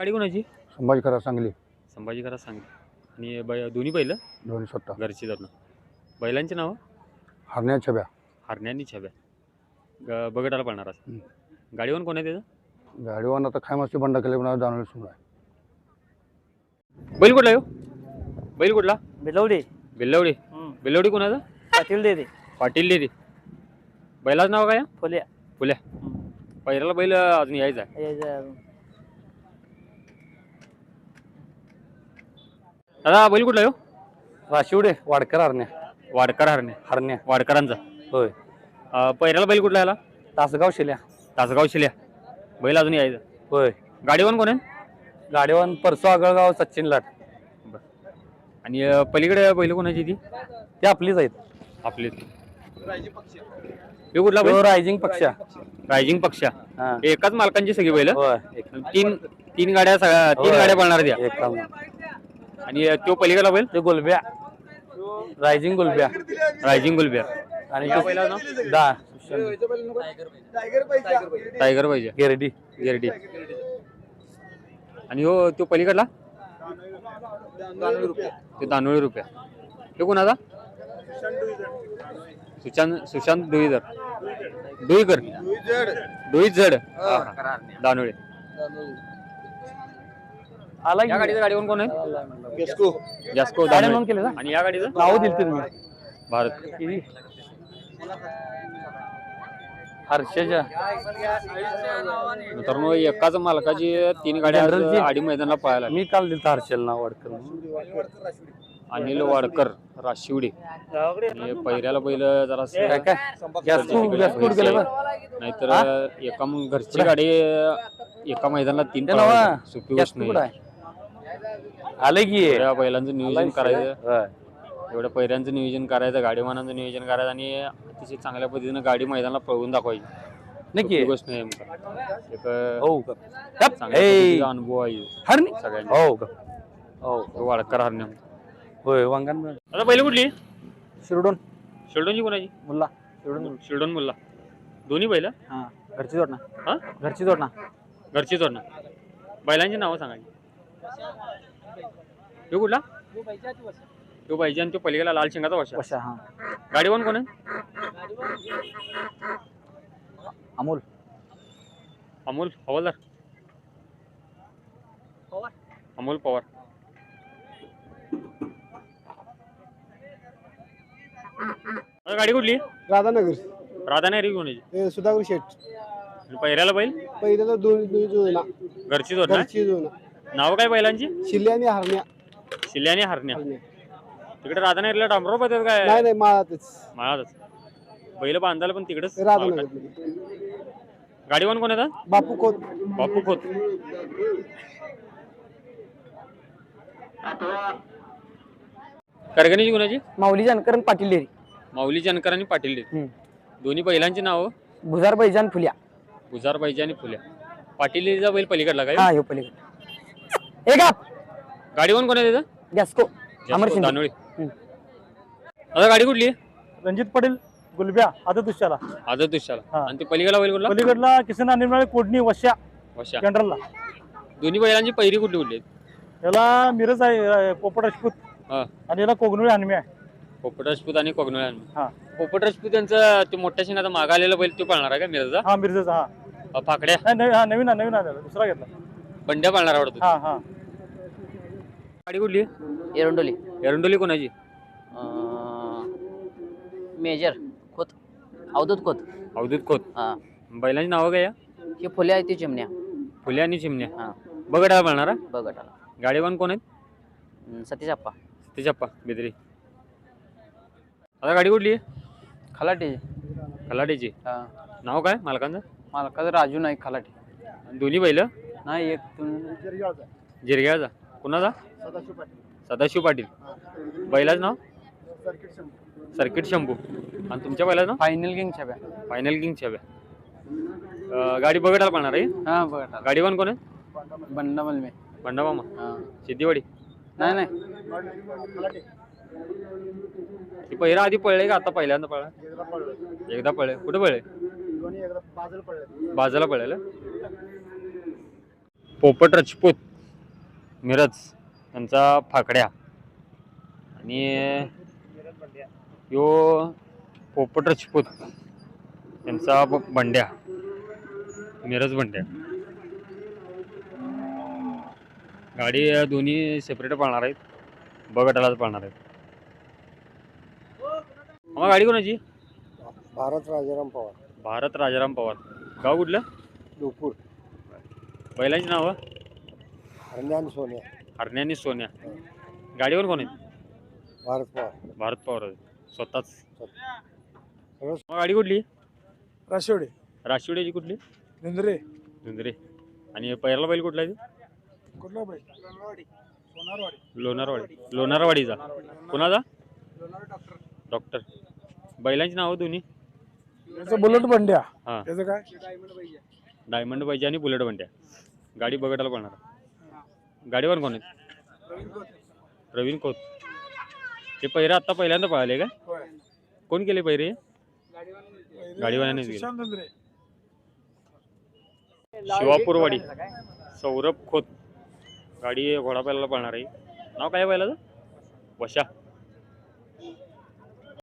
गाडी कोणाची? संभाजी करा सांगली. संभाजी करा सांग आणि बै दोन्ही बैल? दोन्ही स्वतः घरची धरणं. बैलांची नावं? हरण्या छब्या. हरण्यांनी छब्या. ग बगटाला पळणार असं. गाडीवर कोण आहे त्याचं? गाडीवर आता काय मस्ती बंड केले म्हणा जाणवले सुरू आहे. बैल कुठला येऊ बैल कुठला? बिलवडी. बेल्लवडी. बेल्लवडी कोणाचं? पाटील दे रे पाटील डेरी बैलाचं नाव काय? आहे? फुल्या. फुल्या पहिल्याला बैल अजून यायचा आहे. दादा बैल कुठला येऊ राशिवडे वाडकर हरण्या. वाडकर हरणे हरण्या. वाडकरांचा. होय. अं, पहिल्याला बैल कुठला याला? तासगाव शिल्या. तासगाव शिल्या. बैल अजून यायचं. होय. गाडीवर कोण आहे? गाडीवर परसो आगळगाव सचिन लाट. आणि अं, पलीकडे बैल कोणाची ती? ते आपलीच आहेत. आपली हे कुठला बैल? तो रायझिंग पक्षा. रायझिंग पक्षा. हा. एकाच मालकांची सगळी बैल? होय. एक तीन तीन गाड्या सगळ्या तीन होय. गाड्या पळणार त्या. एक काम आणि तो पलीकडला बैल? ते गुलब्या. रायझिंग गुलब्या. रायझिंग गुलबिया. आणि तो बैलाचं नाव? दा. टायगर पाहिजे गिरडी. गिरडी. आणि हो तो पलीकडला? ते दानोळी रुपया. तो कोणाचा? सुशांत सुशांत डोईकर डोईकर डोईत जड. दानोळे. आला या गाडीचं गाडीवर कोण आहे? जास्को. गाड्या दानोळे. नोंद केले ना आणि या गाडीचं? नाव दिली तुम्ही. भारत. मित्रांनो एकाच मालकाची तीन गाड्या आज जनरलची? आडी मैदानाला पाहायला मी काल दिलं हर्षल नाव वाडकर म्हणून. अनिल वाडकर राशिवडे. आणि पहिऱ्याला बैल जरा काय? नाहीतर एका मग घरची गाडी एका मैदानाला तीन सोपी गॅस गोष्ट कुठं नाही आहे? आलं की एवढ्या बैलांचं नियोजन करायचं. होय. एवढ्या पहिऱ्यांचं नियोजन करायचं गाडीवानाचं नियोजन करायचं आणि अतिशय चांगल्या पद्धतीनं गाडी मैदानाला पळवून दाखवायची. नक्की. सोपी गोष्ट नाही नेमकं. एक हो का? चांगल्या ए. पद्धतीचा अनुभव आहे. हरणी? सगळ्यांना हो का? हो. वाडकर हरणे होय वांगण आता पहिली कुठली? शिरडून. शिल्डोनची कोणाची? मुल्ला. शिल्डोन मुल्ला. दोन्ही बैल हा. घरची जोड ना हा? घरची जोड ना घरची जोड ना बैलांची नावं सांगायची तो कुठला? तो पाहिजे आणि तो पलीकडला लाल शिंगाचा वर्षा कशा हा. गाडीवर कोण आहे? अमोल. अमोल हवालदार अमोल पवार. आता गाडी कुठली? राधानगर. राधानगरी कोणाची हे सुधाकर शेठ. आणि पहिल्याला बैल? पहिलं तर दोन दोन जोडा घरची जोड ना? घरची जोडा नाव काय बैलांची? आणि हरण्या. आणि हरण्या. हरण्या. तिकडे राधानगरीला डांबरो पाहतात काय? नाही नाही माळातच. माळातच. बैल बांधायला पण तिकडेच राधानगर गाडीवर कोण येतात बापू खोत. बापू खोत. करगणीची कोणाची माऊली जानकरन पाटील डेरी माऊली जानकर आणि पाटील डेरे. हम्म. दोन्ही बैलांची नावं? भुजार बैजान फुल्या. गुजार पाहिजे आणि फुल्या. पाटील डेरीचा बैल पलीकडला काय हा ह्यो पलीकडे एक आप गाडीवर कोण आहे त्याचं गॅस्को अमर शिंदे दानोळी. हम्म. आता गाडी कुठली? आहे रणजित पटेल गुलब्या आता दुसऱ्याला आदर दुसऱ्याला हा. आणि ते पलीकडला बैल कुठला? पलीकडला किसन अनिल कोडणी वश्या. वशा जनरलला दोन्ही बैलांची पहिरी कुठली कुठली आहेत? याला मिरज आहे अं, पोपट राजपूत. हा. आणि याला कोगनुळे हनमी आहे. पोपट राजपूत आणि कोगनोळे हा. पोपट राजपूत यांचं ते मोठ्या शिंगाचा मागा आलेला बैल तो पाळणार आहे का मिरजा हा मिरजेचा हा. फाकड्या. नाही, नवी- हा नवीन नवीन आलेला दुसरा घेतला. बंड्या पाळणार आवडतो. हा हा. गाडी कुठली? एरंडोली. एरंडोली कोणाची? मेजर खोत. अवधूत खोत. अवधूत खोत. हा. बैलांची नावं काय या? हे फुल्या आहे ते चिमण्या. फुले आणि चिमण्या. हा. बघा पाळणार? बघटाला गाडीवान कोण आहेत? सतीश आप्पा तिच्याप्पा बेदरी. आता गाडी कुठली? आहे खलाटे. खलाटीची. हा. नाव काय मालकांचं? मालकाचं राजू नाईक खलाटे. आणि दोन्ही बैल? नाही एक जिरग्याचा कुणाचा? सदाशिव पाटील. बैलाचं नाव? सर्किट शंभू. आणि तुमच्या बैलाचं नाव? Final king Chhapya final king Chhabya. अं, गाडी बघायला पाळणार आहे? हा बघटाला गाडीवान कोण आहे? बंडा मलमे. बंडामामा हा. सिद्धिवाडी. नाही नाही. ती पहिला आधी पळले का आता पहिल्यांदा पळला? एकदा पळले. कुठे पळले? बाजाला पळलेलं पोपट राजपूत मिरज. यांचा फाकड्या. आणि यो पोपट राजपूत यांचा ब- बंड्या. मिरज बंड्या. गाडी दोन्ही सेपरेट पाळणार आहेत. बगटालाच पाळणार आहेत. मग गाडी कोणाची? भारत राजाराम पवार. भारत राजाराम पवार. गाव कुठलं? लोपूर बैलांची नावं? हरण्या आणि सोन्या. हरण्या आणि सोन्या. गाडीवर कोण आहेत? भारत पवार. भारत पवार. स्वतःच. सगळं मग गाडी कुठली? राशिवडे. राशिवड्याची कुठली? धुंदरे धुंदरे आणि पहिला बैल कुठला आहे? तो? कुठला बाई सोनारवाडी लोणारवाडी. लोणारवाडीचा. कोणाचा? डॉक्टर. बैलांची नावं दोन्ही? त्याचं बुलेट बंड्या. हां. त्याचं काय? डायमंड पाहिजे आणि बुलेट बंट्या गाडी बघटायला पडणार गाडीवर कोण आहेत? प्रवीण खोत हे पहिरे आत्ता पहिल्यांदा पळाले का? कोण केले पहिरे? गाडीवाल्यानेच शिवापूरवाडी. सौरभ खोत. गाडी घोडा पहिल्याला पळणार आहे. नाव काय बैलाचं वशा.